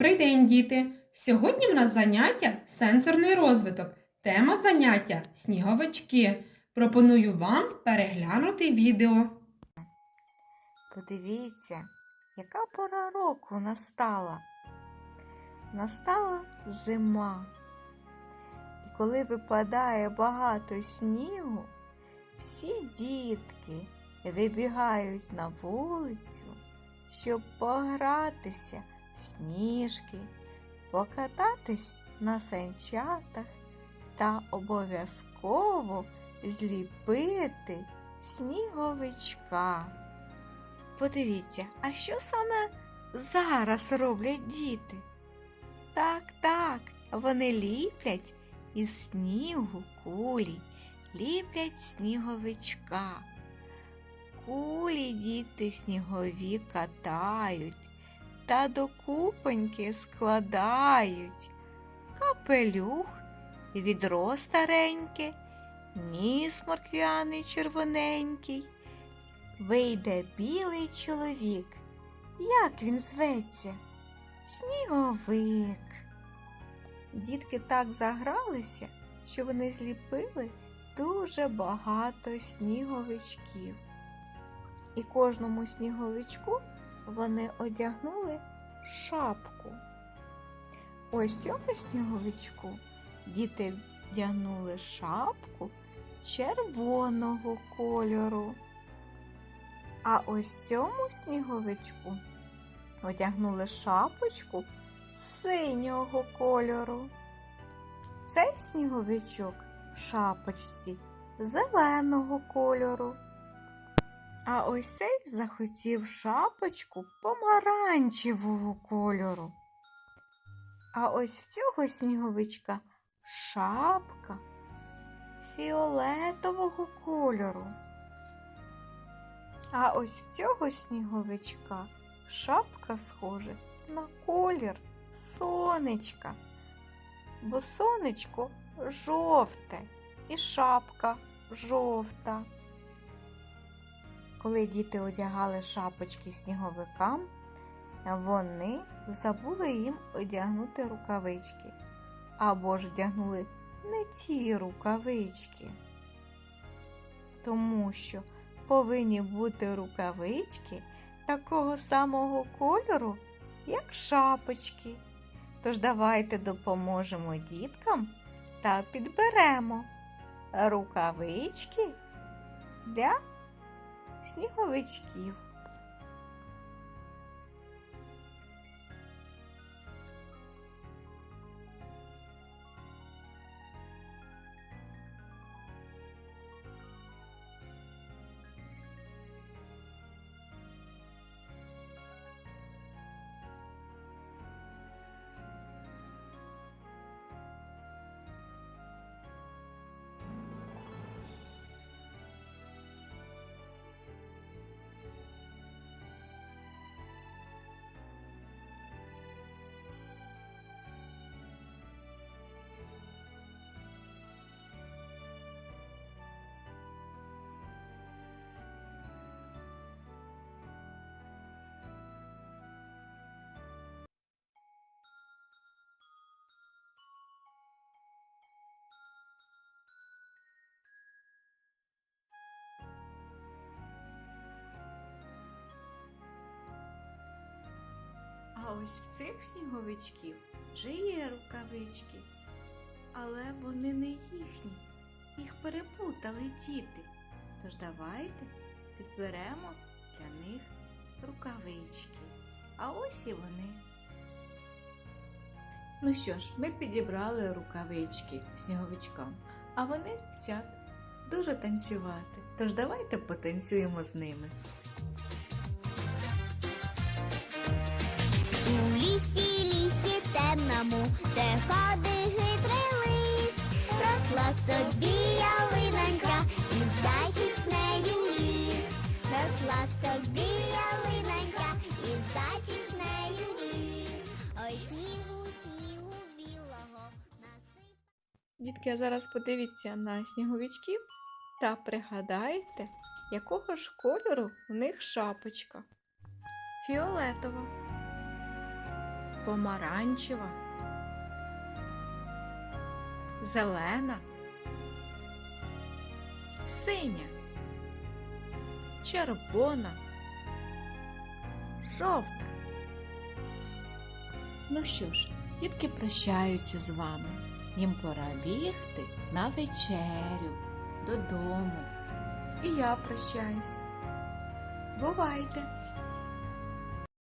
Добрий діти! Сьогодні в нас заняття сенсорний розвиток. Тема заняття сніговички. Пропоную вам переглянути відео. Подивіться, яка пора року настала. Настала зима. І коли випадає багато снігу, всі дітки вибігають на вулицю, щоб погратися сніжки, покататись на санчатах та обов'язково зліпити сніговичка. Подивіться, а що саме зараз роблять діти? Так, так, вони ліплять із снігу кулі, ліплять сніговичка. Кулі діти снігові катають та до купоньки складають. Капелюх, відро стареньке, ніс морквяний червоненький. Вийде білий чоловік. Як він зветься? Сніговик. Дітки так загралися, що вони зліпили дуже багато сніговичків. І кожному сніговичку вони одягнули шапку. Ось цьому сніговичку діти вдягнули шапку червоного кольору. А ось цьому сніговичку одягнули шапочку синього кольору. Цей сніговичок в шапочці зеленого кольору. А ось цей захотів шапочку помаранчевого кольору. А ось в цього сніговичка шапка фіолетового кольору. А ось в цього сніговичка шапка схожа на колір сонечка, бо сонечко жовте і шапка жовта. Коли діти одягали шапочки сніговикам, вони забули їм одягнути рукавички або ж одягнули не ті рукавички, тому що повинні бути рукавички такого самого кольору, як шапочки. Тож давайте допоможемо діткам та підберемо рукавички для сніговичків. А ось в цих сніговичків вже є рукавички, але вони не їхні. Їх перепутали діти. Тож давайте підберемо для них рукавички. А ось і вони. Ну що ж, ми підібрали рукавички сніговичкам, а вони хочуть дуже танцювати. Тож давайте потанцюємо з ними. Собі ялинонька, і зайчик з нею ліс. Росла собі ялинонька, і зайчик з нею ліс. Ой, снігу, снігу білого, насип. Дітки, а зараз подивіться на сніговичків та пригадайте, якого ж кольору в них шапочка. Фіолетова. помаранчева, зелена, синя, червона, жовта. Ну що ж, дітки прощаються з вами. Їм пора бігти на вечерю додому. І я прощаюсь. Бувайте!